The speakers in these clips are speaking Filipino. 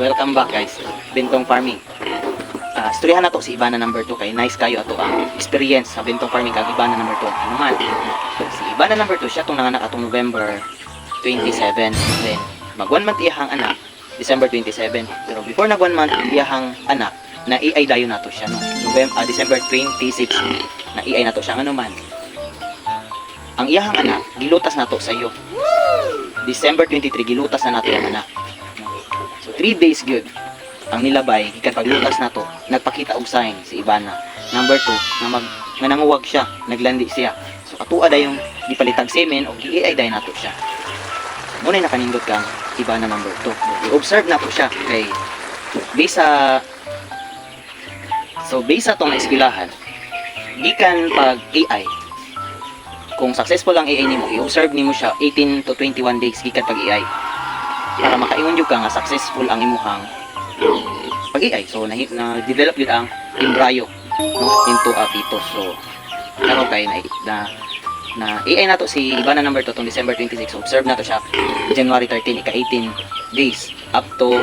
Welcome back guys. Bentong Farming. Ah, istoryahan na to si Ibana number 2 kay nice kayo ato ang experience sa Bentong Farming kag Ibana number 2. Ano man? Si Ibana number 2 siya tong nanganak atong November 27. Then mag one month iyahang anak December 27. Pero before nag one month iyahang anak na EI dayo nato siya no. November ah, December 26 na EI nato siya ano man. Ang iyahang anak gilutas nato sa iyo. December 23 gilutas na nato ang anak. So 3 days good ang nilabay gikan paglutas nato nagpakita og sign si Ivana. Number 2 na mag nga nanguwag siya, naglandi siya. So atua da yung gipalitag semen o giiay day nato siya. Muna nakanindot kang Ivana number 2. I-observe nato siya kay based sa So based sa tong eskwelahan gikan pag AI kung successful ang AI nimo, i-observe nimo siya 18 to 21 days gikan pag AI para makaingon jud ka nga successful ang imuhang pag AI. So na, na develop yun ang embryo no, into a fetus. So karon kay na, na na AI nato si Ibana number 2 tong December 26 observe nato siya. January 13 ika 18 days up to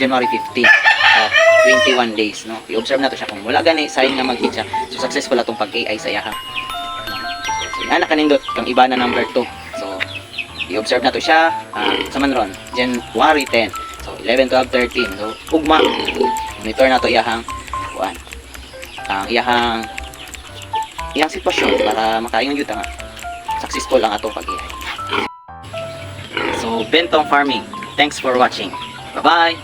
January 15 uh, 21 days no. I-observe nato siya kung wala gani sign nga mag-hit siya. So successful atong pag AI sa yaha so ana kanindot kang Ibana number 2 i-observe nato siya ah, sa man ron January 10 so 11 12 13 so ugma monitor nato iyahang kuan ang iyahang iyang sitwasyon para makaingon yun nga successful ang atong pag So, Bentong Farming. Thanks for watching. Bye-bye!